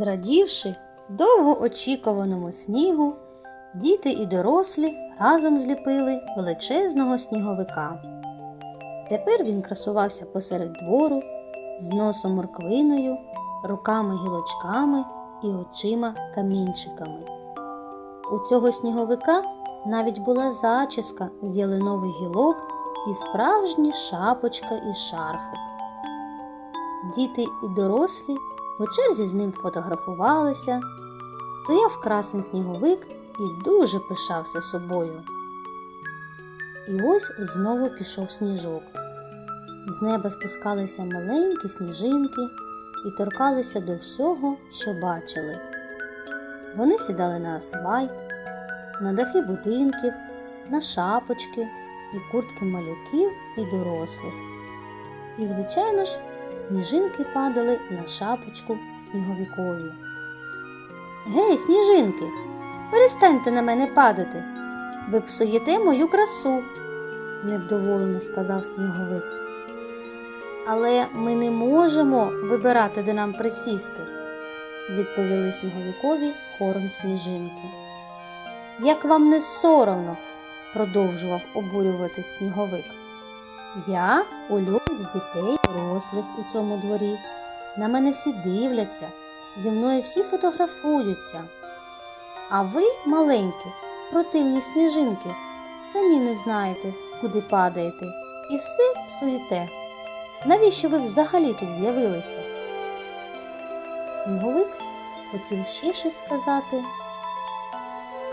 Зрадівши довгоочікуваному снігу, діти і дорослі разом зліпили величезного сніговика. Тепер він красувався посеред двору з носом морквиною, руками гілочками і очима камінчиками. У цього сніговика навіть була зачіска з ялинових гілок і справжня шапочка і шарфик. Діти і дорослі по черзі з ним фотографувалися, стояв красний сніговик і дуже пишався собою. І ось знову пішов сніжок. З неба спускалися маленькі сніжинки і торкалися до всього, що бачили. Вони сідали на асфальт, на дахи будинків, на шапочки і куртки малюків і дорослих. І, звичайно ж, сніжинки падали на шапочку сніговікові. Гей, сніжинки, перестаньте на мене падати. Ви псуєте мою красу, невдоволено сказав сніговик. Але ми не можемо вибирати, де нам присісти, відповіли сніговікові хором сніжинки. Як вам не соромно, продовжував обурювати сніговик. Я улюбленець дітей, дорослих у цьому дворі. На мене всі дивляться, зі мною всі фотографуються. А ви, маленькі, противні сніжинки, самі не знаєте, куди падаєте, і все псуєте. Навіщо ви взагалі тут з'явилися? Сніговик хотів ще щось сказати,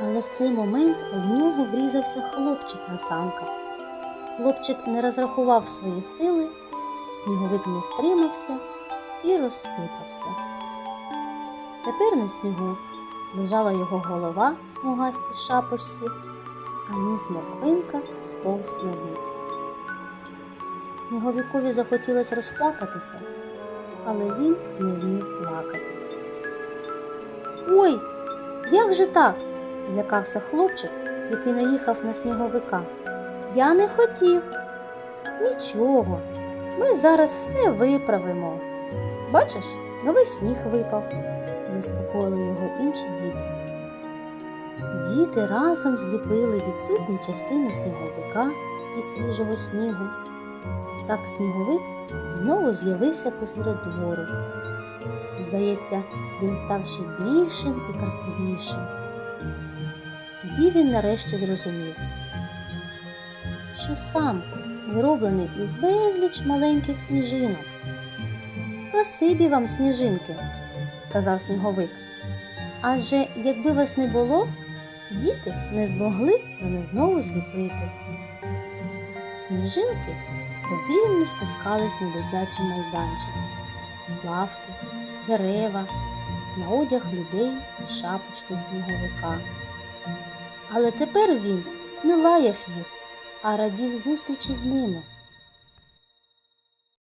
але в цей момент в нього врізався хлопчик на санках. Хлопчик не розрахував свої сили, сніговик не втримався і розсипався. Тепер на снігу лежала його голова в смугастій шапочці, а ніс морквинка сповз на бік. Сніговікові захотілося розплакатися, але він не вмів плакати. Ой, як же так? злякався хлопчик, який наїхав на сніговика. Я не хотів. Нічого, ми зараз все виправимо. Бачиш, новий сніг випав, заспокоїли його інші діти. Діти разом зліпили відсутні частини сніговика із свіжого снігу. Так сніговик знову з'явився посеред двору. Здається, він став ще більшим і красивішим. Тоді він нарешті зрозумів, що сам зроблений із безліч маленьких сніжинок. Спасибі вам, сніжинки, сказав сніговик. Адже якби вас не було, діти не змогли мене знову зліпити. Сніжинки повільно спускались на дитячий майданчик, лавки, дерева, на одяг людей і шапочку сніговика. Але тепер він не лаяв їх, а радів зустрічі з ними.